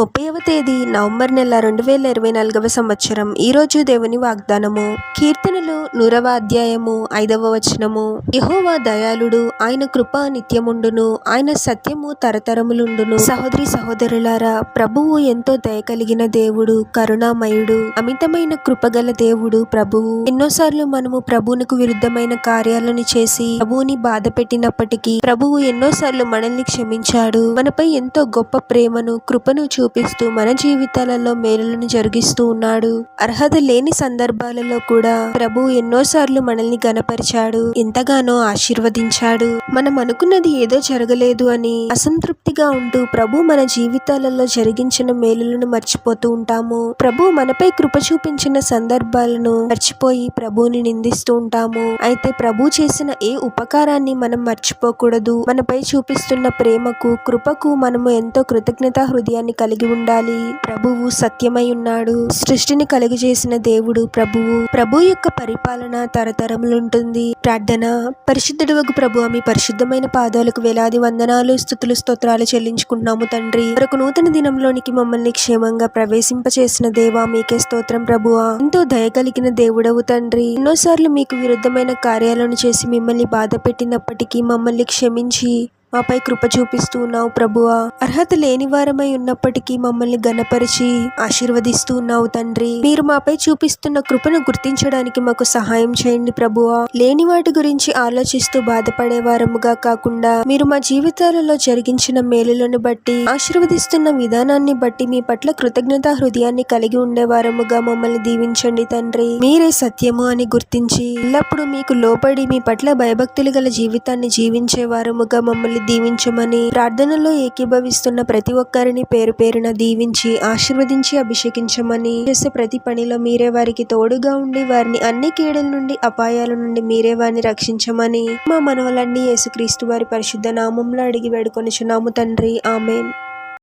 ముప్పైవ తేదీ నవంబర్ నెల రెండు వేల ఇరవై నాలుగవ సంవత్సరం. ఈరోజు దేవుని వాగ్దానము. కీర్తనలు నూరవ అధ్యాయము ఐదవ వచనము. యహోవా దయాళుడు ఆయన కృప నిత్యముండును ఆయన సత్యము తరతరములుండును. సహోదరి సహోదరులారా ప్రభువు ఎంతో దయ కలిగిన దేవుడు కరుణామయుడు అమితమైన కృపగల దేవుడు ప్రభువు. ఎన్నోసార్లు మనము ప్రభువునకు విరుద్ధమైన కార్యాలను చేసి ప్రభువుని బాధ పెట్టినప్పటికీ ప్రభువు ఎన్నోసార్లు మనల్ని క్షమించాడు. మనపై ఎంతో గొప్ప ప్రేమను కృపను చూపిస్తూ మన జీవితాలలో మేలులను జరిగిస్తూ ఉన్నాడు. అర్హత లేని సందర్భాలలో కూడా ప్రభు ఎన్నోసార్లు మనల్ని గనపరిచాడు ఎంతగానో ఆశీర్వదించాడు. మనం అనుకున్నది ఏదో జరగలేదు అని అసంతృప్తిగా ఉంటూ ప్రభు మన జీవితాలలో జరిగించిన మేలులను మర్చిపోతూ ఉంటాము. ప్రభు మనపై కృప చూపించిన సందర్భాలను మర్చిపోయి ప్రభుని నిందిస్తూ ఉంటాము. అయితే ప్రభు చేసిన ఏ ఉపకారాన్ని మనం మర్చిపోకూడదు. మనపై చూపిస్తున్న ప్రేమకు కృపకు మనము ఎంతో కృతజ్ఞత హృదయాన్ని కలిగి ఉండాలి. ప్రభువు సత్యమై ఉన్నాడు. సృష్టిని కలుగజేసిన దేవుడు ప్రభువు. ప్రభు యొక్క పరిపాలన తరతరములుంటుంది. ప్రార్థన. పరిశుద్ధుడు ప్రభు మీ పరిశుద్ధమైన పాదాలకు వేలాది వందనాలు స్థుతులు స్తోత్రాలు చెల్లించుకుంటున్నాము తండ్రి. మరొక నూతన దినంలోనికి మమ్మల్ని క్షేమంగా ప్రవేశింపచేసిన దేవా మీకే స్తోత్రం ప్రభువా. ఎంతో దయ కలిగిన దేవుడవు తండ్రి. ఎన్నోసార్లు మీకు విరుద్ధమైన కార్యాలను చేసి మిమ్మల్ని బాధ పెట్టినప్పటికీ మమ్మల్ని క్షమించి మాపై కృప చూపిస్తూ ఉన్నావు ప్రభువా. అర్హత లేని వారమై ఉన్నప్పటికీ మమ్మల్ని గనపరిచి ఆశీర్వదిస్తూ ఉన్నావు తండ్రి. మీరు మాపై చూపిస్తున్న కృపను గుర్తించడానికి మాకు సహాయం చేయండి ప్రభువా. లేని వాటి గురించి ఆలోచిస్తూ బాధపడే వారముగా కాకుండా మీరు మా జీవితాలలో జరిగించిన మేలులను బట్టి ఆశీర్వదిస్తున్న విధానాన్ని బట్టి మీ పట్ల కృతజ్ఞత హృదయాన్ని కలిగి ఉండే వారముగా మమ్మల్ని దీవించండి తండ్రి. మీరే సత్యము అని గుర్తించి ఎల్లప్పుడూ మీకు లోబడి మీ పట్ల భయభక్తులు గల జీవితాన్ని జీవించే వారముగా మమ్మల్ని దీవించమని ప్రార్థనలో ఏకీభవిస్తున్న ప్రతి ఒక్కరిని పేరు పేరున దీవించి ఆశీర్వదించి అభిషేకించమని చేసే ప్రతి పనిలో మీరే వారికి తోడుగా ఉండి వారిని అన్ని కీడల నుండి అపాయాల నుండి మీరే వారిని రక్షించమని మా మనవలన్నీ యేసుక్రీస్తు వారి పరిశుద్ధ నామంలో అడిగి వేడుకొనిచున్నాము తండ్రి. ఆమెన్.